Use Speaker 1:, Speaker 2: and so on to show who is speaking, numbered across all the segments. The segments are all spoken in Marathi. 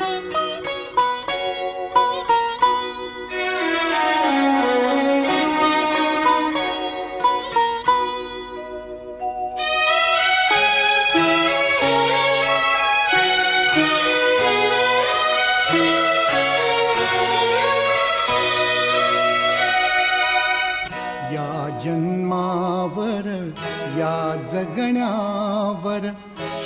Speaker 1: Bye.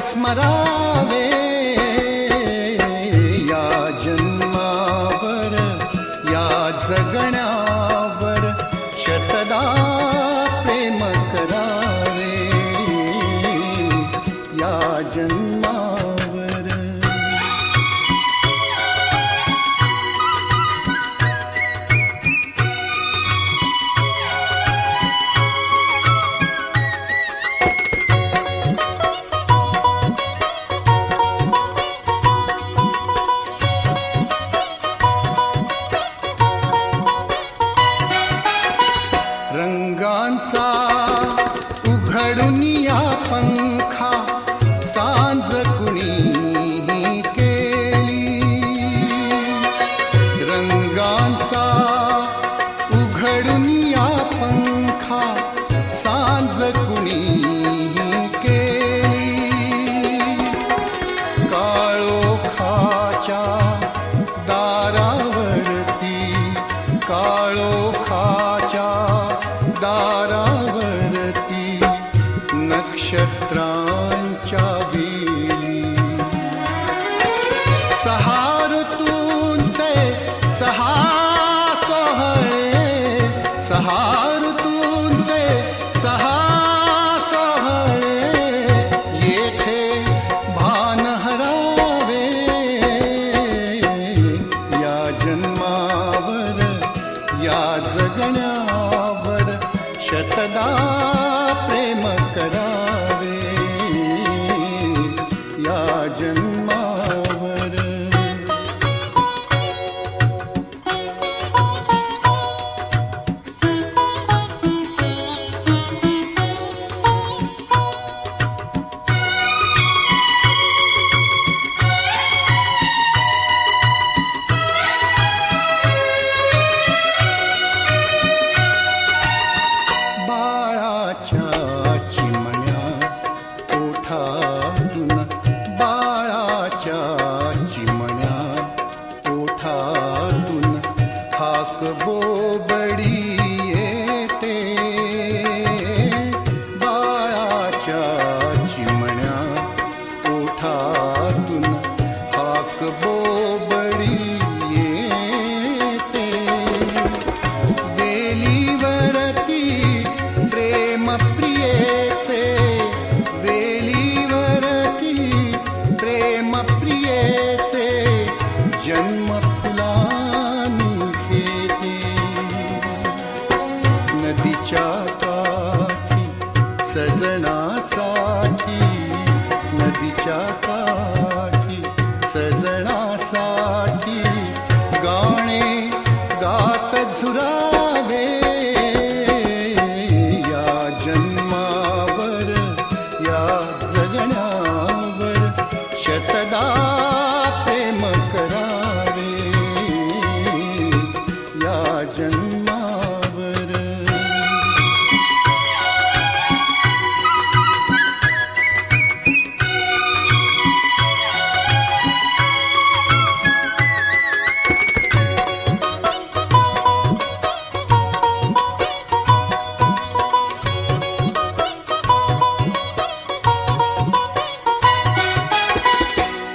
Speaker 1: स्मरावे या जन्मावर या जगण्यावर शतदा प्रेम करावे. या जन्मावर सांज कुणी केली? काळोखाच्या दारावरती काळोखाच्या दारावरती नक्षत्रांच्या वेली. सहा ऋतूंचे सहा सोहळे सहा ऋतू शतदा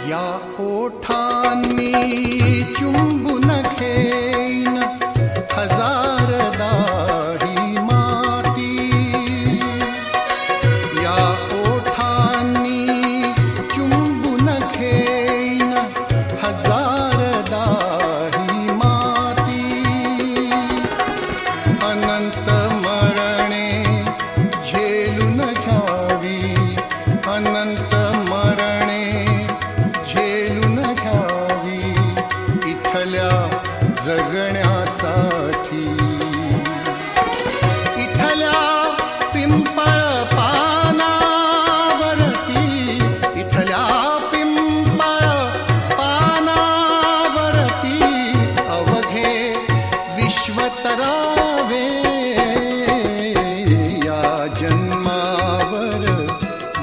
Speaker 1: या ओठांनी चुंबून घे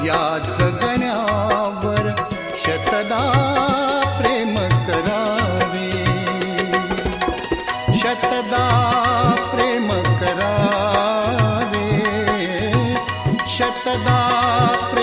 Speaker 1: या जगण्यावर शतदा प्रेम करावे. शतदा प्रेम करावे. शतदा प्रेम